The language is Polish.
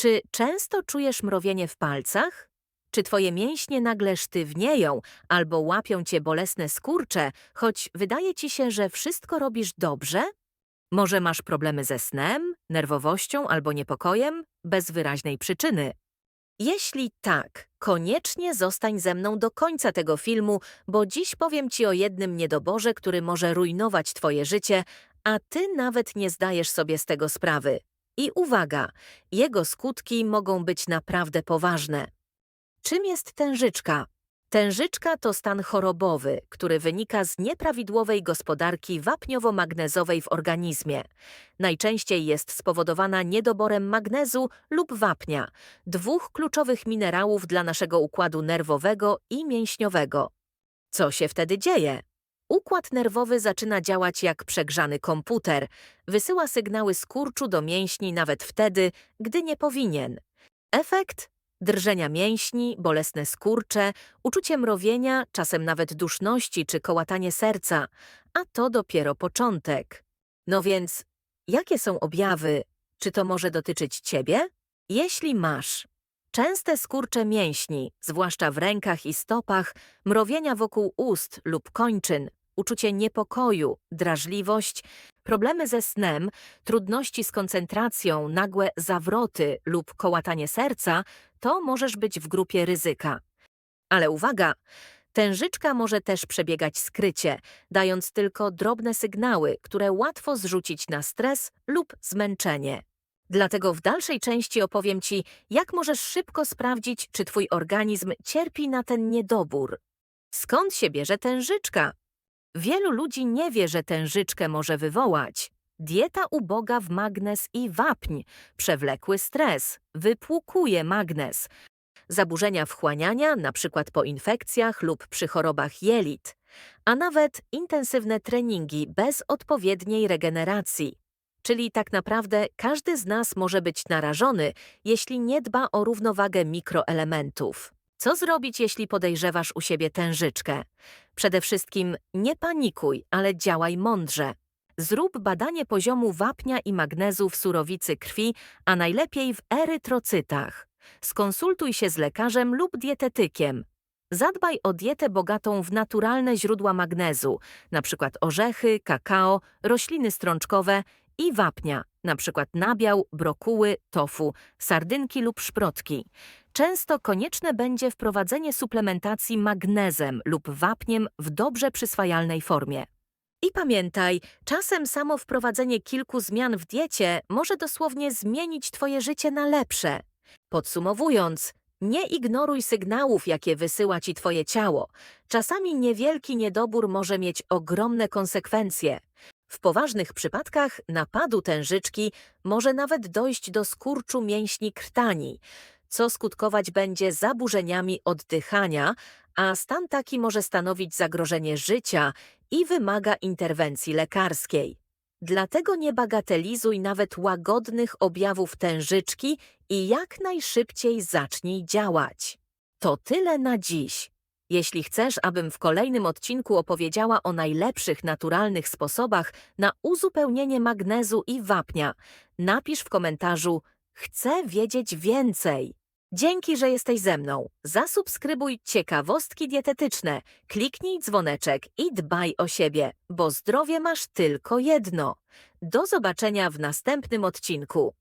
Czy często czujesz mrowienie w palcach? Czy twoje mięśnie nagle sztywnieją albo łapią cię bolesne skurcze, choć wydaje ci się, że wszystko robisz dobrze? Może masz problemy ze snem, nerwowością albo niepokojem bez wyraźnej przyczyny? Jeśli tak, koniecznie zostań ze mną do końca tego filmu, bo dziś powiem ci o jednym niedoborze, który może rujnować twoje życie, a ty nawet nie zdajesz sobie z tego sprawy. I uwaga, jego skutki mogą być naprawdę poważne. Czym jest tężyczka? Tężyczka to stan chorobowy, który wynika z nieprawidłowej gospodarki wapniowo-magnezowej w organizmie. Najczęściej jest spowodowana niedoborem magnezu lub wapnia, dwóch kluczowych minerałów dla naszego układu nerwowego i mięśniowego. Co się wtedy dzieje? Układ nerwowy zaczyna działać jak przegrzany komputer, wysyła sygnały skurczu do mięśni nawet wtedy, gdy nie powinien. Efekt? Drżenia mięśni, bolesne skurcze, uczucie mrowienia, czasem nawet duszności czy kołatanie serca, a to dopiero początek. No więc, jakie są objawy? Czy to może dotyczyć ciebie? Jeśli masz częste skurcze mięśni, zwłaszcza w rękach i stopach, mrowienia wokół ust lub kończyn, uczucie niepokoju, drażliwość, problemy ze snem, trudności z koncentracją, nagłe zawroty lub kołatanie serca, to możesz być w grupie ryzyka. Ale uwaga! Tężyczka może też przebiegać skrycie, dając tylko drobne sygnały, które łatwo zrzucić na stres lub zmęczenie. Dlatego w dalszej części opowiem Ci, jak możesz szybko sprawdzić, czy Twój organizm cierpi na ten niedobór. Skąd się bierze tężyczka? Wielu ludzi nie wie, że tężyczkę może wywołać. Dieta uboga w magnez i wapń, przewlekły stres, wypłukuje magnez, zaburzenia wchłaniania, np. po infekcjach lub przy chorobach jelit, a nawet intensywne treningi bez odpowiedniej regeneracji. Czyli tak naprawdę każdy z nas może być narażony, jeśli nie dba o równowagę mikroelementów. Co zrobić, jeśli podejrzewasz u siebie tężyczkę? Przede wszystkim nie panikuj, ale działaj mądrze. Zrób badanie poziomu wapnia i magnezu w surowicy krwi, a najlepiej w erytrocytach. Skonsultuj się z lekarzem lub dietetykiem. Zadbaj o dietę bogatą w naturalne źródła magnezu, np. orzechy, kakao, rośliny strączkowe i wapnia, np. nabiał, brokuły, tofu, sardynki lub szprotki. Często konieczne będzie wprowadzenie suplementacji magnezem lub wapniem w dobrze przyswajalnej formie. I pamiętaj, czasem samo wprowadzenie kilku zmian w diecie może dosłownie zmienić Twoje życie na lepsze. Podsumowując, nie ignoruj sygnałów, jakie wysyła Ci Twoje ciało. Czasami niewielki niedobór może mieć ogromne konsekwencje. W poważnych przypadkach napadu tężyczki może nawet dojść do skurczu mięśni krtani, co skutkować będzie zaburzeniami oddychania, a stan taki może stanowić zagrożenie życia i wymaga interwencji lekarskiej. Dlatego nie bagatelizuj nawet łagodnych objawów tężyczki i jak najszybciej zacznij działać. To tyle na dziś. Jeśli chcesz, abym w kolejnym odcinku opowiedziała o najlepszych naturalnych sposobach na uzupełnienie magnezu i wapnia, napisz w komentarzu Chcę wiedzieć więcej. Dzięki, że jesteś ze mną. Zasubskrybuj ciekawostki dietetyczne, kliknij dzwoneczek i dbaj o siebie, bo zdrowie masz tylko jedno. Do zobaczenia w następnym odcinku.